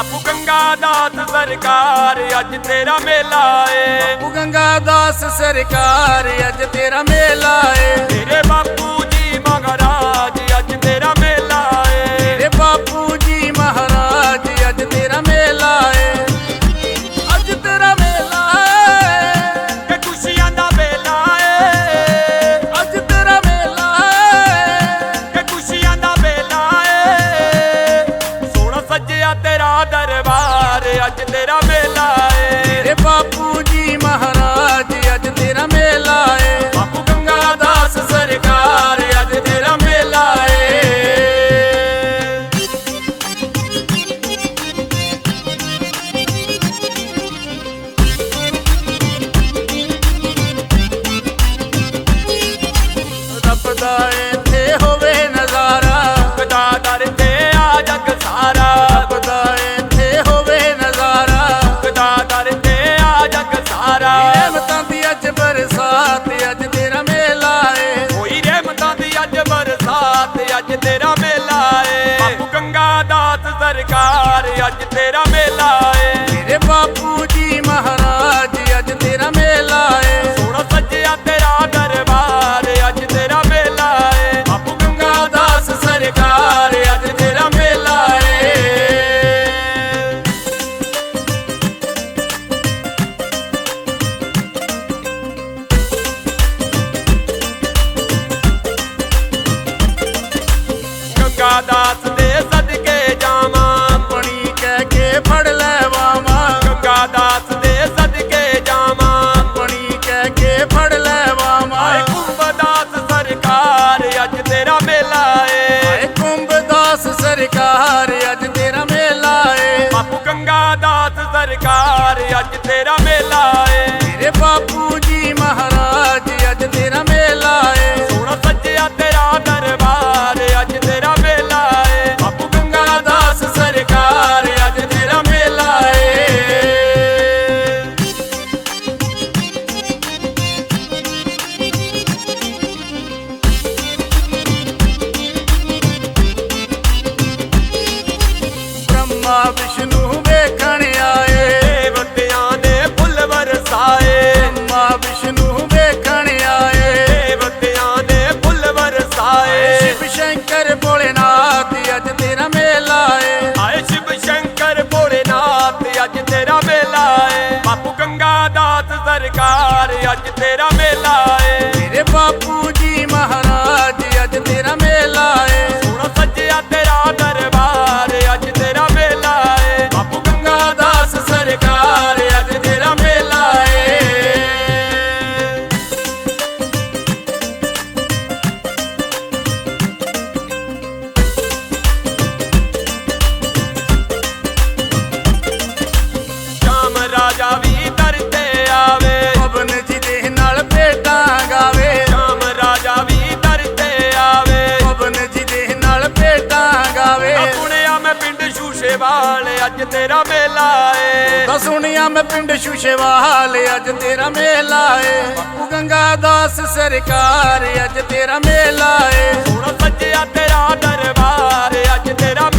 ਬਾਪੂ ਗੰਗਾ ਦਾਸ ਸਰਕਾਰ, ਅੱਜ ਤੇਰਾ ਮੇਲਾ ਏ। ਬਾਪੂ ਗੰਗਾ ਦਾਸ ਸਰਕਾਰ, ਅੱਜ ਤੇਰਾ ਮੇਲਾ ਏ। ਸਰਕਾਰ ਅੱਜ ਤੇਰਾ ਮੇਲਾ ਸਰਕਾਰ ਅੱਜ ਤੇਰਾ ਮੇਲਾ ਏ। ਤੇਰੇ ਬਾਪੂ verdadeira. ਵਾਲੇ ਅੱਜ ਤੇਰਾ ਮੇਲਾ ਏ। ਤਾਂ ਸੁਣਿਆ ਮੈਂ ਪਿੰਡ ਸ਼ੂਸ਼ੇਵਾਲ ਅੱਜ ਤੇਰਾ ਮੇਲਾ ਏ। ਬਾਪੂ ਗੰਗਾ ਦਾਸ ਸਰਕਾਰ ਅੱਜ ਤੇਰਾ ਮੇਲਾ ਏ। ਸੋਹਣਾ ਸੱਜਿਆ ਤੇਰਾ ਦਰਬਾਰ ਅੱਜ ਤੇਰਾ